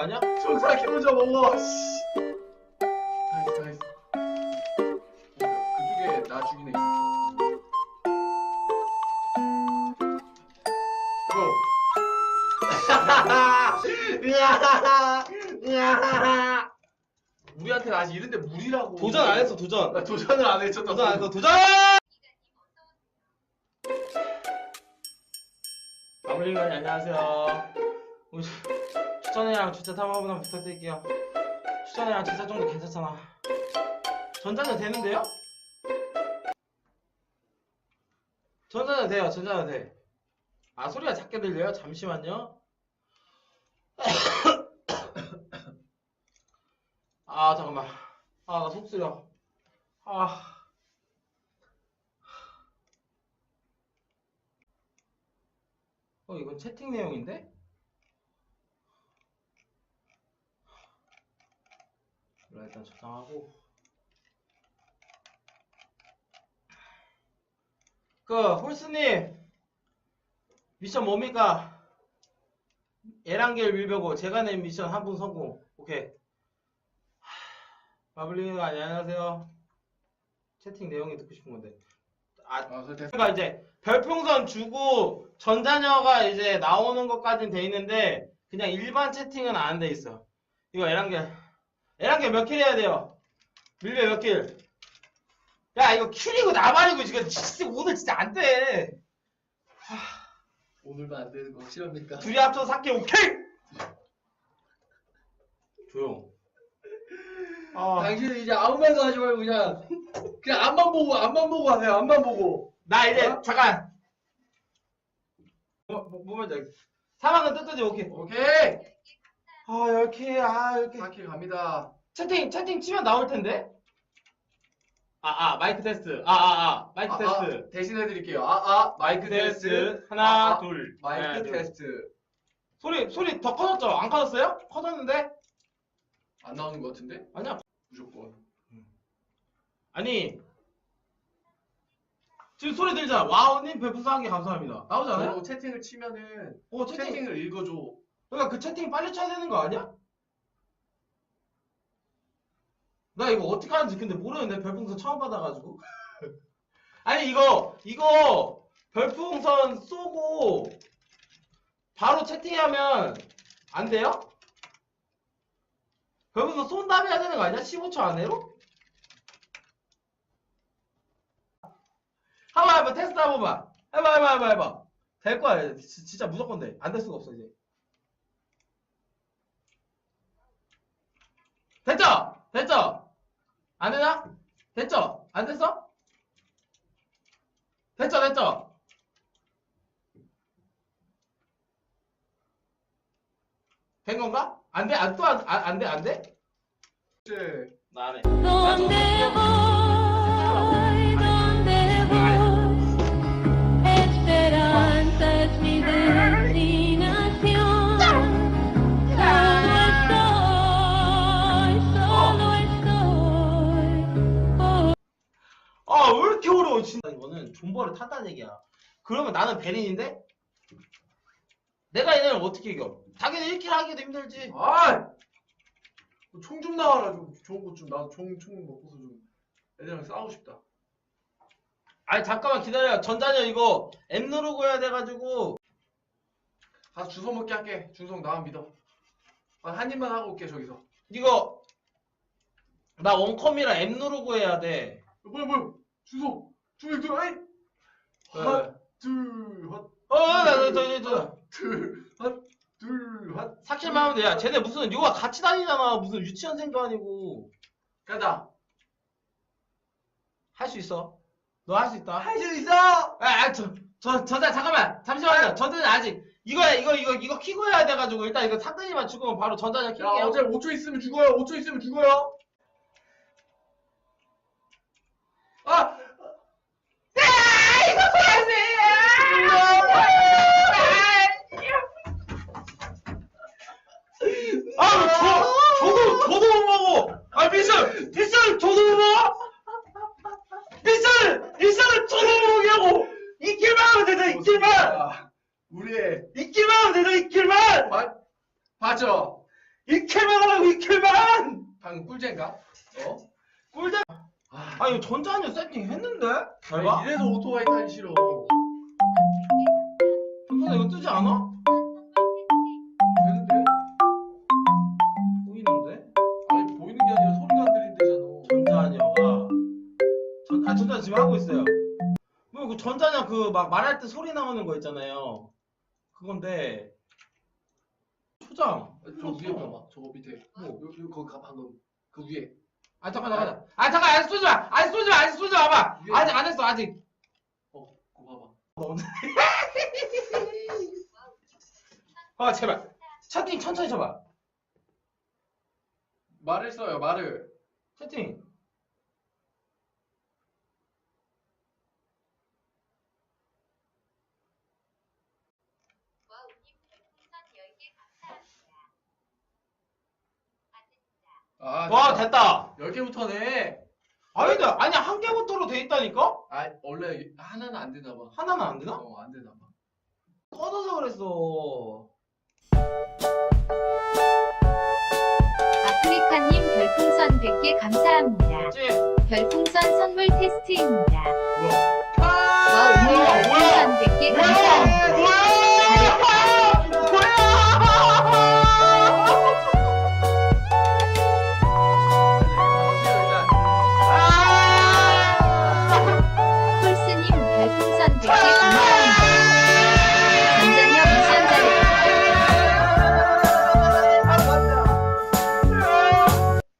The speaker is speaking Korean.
아니야? 총사기 먼저 먹어. 씨. 다 했어, 다 했어. 어, 그쪽에 나 죽이네. 고. 으아! 으아! 우리한테는 아직 이런데 무리라고. 도전 안 했어 도전 나 도전을 안 했죠. 도전 안 했어 도전 마블링은 안녕하세요 우리 추천이랑 주차 탐험 한번 부탁드릴게요. 추천이랑 주차 정도 괜찮잖아. 전자는 되는데요? 전자는 돼요 전자는 돼 아 소리가 작게 들려요? 잠시만요. 아 잠깐만. 아 나 속 쓰려. 아. 어, 이건 채팅 내용인데? 몰라, 일단 저장하고. 그, 홀스님! 미션 뭡니까? 에란겔 밀배고, 제가 낸 미션 한 분 성공. 오케이. 마블링 안녕하세요. 채팅 내용이 듣고 싶은 건데. 아, 아. 그러니까 이제 별풍선 주고 전자녀가 이제 나오는 것까지는 돼 있는데 그냥 일반 채팅은 안 돼 있어. 이거 에란겔 에란겔 몇킬 해야 돼요? 밀배 몇 킬? 야 이거 킬이고 나발이고 지금 진짜 오늘 진짜 안 돼. 오늘도 안 되는 거 확실합니까? 둘이 합쳐서 4킬 오케이. 조용. 아, 당신은 이제 아무 말도 하지 말고 그냥 그냥 앞만 보고 앞만 보고 하세요. 앞만 보고. 나 이제 어? 잠깐. 뭐, 뭐, 뭐면 돼? 사망은 뜯더니 오케이. 오케이. 아, 이렇게, 아, 이렇게. 4킬 갑니다. 채팅, 채팅 치면 나올 텐데? 아, 아, 마이크 테스트. 아, 아, 아, 마이크 아, 테스트. 아, 대신해 드릴게요. 아, 아, 마이크 테스트. 하나, 아, 아, 둘. 마이크 둘. 테스트. 소리, 소리 더 커졌죠? 안 커졌어요? 커졌는데? 안 나오는 것 같은데? 아니야. 무조건. 아니. 지금 소리 들잖아. 와우님 별풍선 한개 감사합니다. 저러고 채팅을 치면은 어, 채팅. 채팅을 읽어줘. 그러니까 그 채팅 빨리 쳐야 되는 거 아니야? 나 이거 어떻게 하는지 근데 모르는데 별풍선 처음 받아가지고 아니 이거 이거 별풍선 쏘고 바로 채팅하면 안 돼요? 별풍선 쏜 다음에 해야 되는 거 아니야? 15초 안에로? 한번 해봐 테스트 한 번만 해봐 해봐 해봐 해봐 될 거야 지- 진짜 무조건 돼안 될 수가 없어 이제? 됐죠? 됐죠? 안 됐어? 됐죠? 됐죠? 된 건가? 안 돼? 안, 또 안, 안, 안 돼? 안 돼? 이제 나안 해. ¿Dónde voy? 존버를 탔다는 얘기야. 그러면 나는 베린인데? 내가 얘네를 어떻게 이겨? 당연히 1킬 하기도 힘들지. 아! 총 좀 나와라 좀 좋은 것 좀 나도 총총 먹고서 좀 애들이랑 싸우고 싶다. 아니, 잠깐만 기다려. 전자녀 이거 M 누르고 해야 돼가지고. 가서 주워 먹게 할게. 준성 나만 믿어. 아, 한 입만 하고 올게 저기서. 이거 나 원컴이라 M 누르고 해야 돼. 뭐야 뭐야 들 아이 네. 핫둘 어. 핫둘 핫둘핫 사킬만 하면 돼. 야, 쟤네 무슨 요가 같이 다니잖아. 무슨 유치원생도 아니고. 가자. 할 수 있어. 너 할 수 있다. 할 수 있어. 아, 아, 저, 저, 저자 잠깐만. 잠시만요. 저는 아직 이거야, 이거, 이거, 이거 키고 해야 돼가지고 일단 이거 상근이만 죽으면 바로 전자녀 야 킬게요. 어제 5초 있으면 죽어요. 5초 있으면 죽어요. 먹어. 미션, 미션을 저도 못 먹냐고. 이길만 하면 되잖아, 이길만. 우리의 익힐만 하면 되죠 익힐만 마, 맞아. 익힐만 하라고 익힐만 방금 꿀잼가? 어? 꿀잼 아, 아 이거 전자녀 세팅 했는데? 잘 아니, 봐 이래서 오토바이 타기 싫어. 평소에 이거 뜨지 않아? 전, 아 전자 지금 하고 있어요 뭐 그 전자녀 그막 말할 때 소리 나오는 거 있잖아요 그건데 초장 저 위에 봐봐. 저거 밑에. 뭐? 요, 요, 거기 가 방금 그 위에. 아 잠깐 잠깐 아 잠깐 아직 쏘지 마 아직 쏘지 마 아직 쏘지 마봐 위에. 아직 안 했어 아직 어, 그거 아 제발 채팅 천천히 쳐봐 말을 써요. 말을. 채팅 아, 와 됐다 10개부터네. 아니 근데 아니 한 개부터로 돼 있다니까 아, 원래 하나는 안 되나 봐. 하나는 안 되나? 어, 안 되나 봐. 꺼져서 그랬어 아프리카님 별풍선 100개 감사합니다. 맞지? 별풍선 선물 테스트입니다. 뭐야? 와, 오늘 아, 뭐야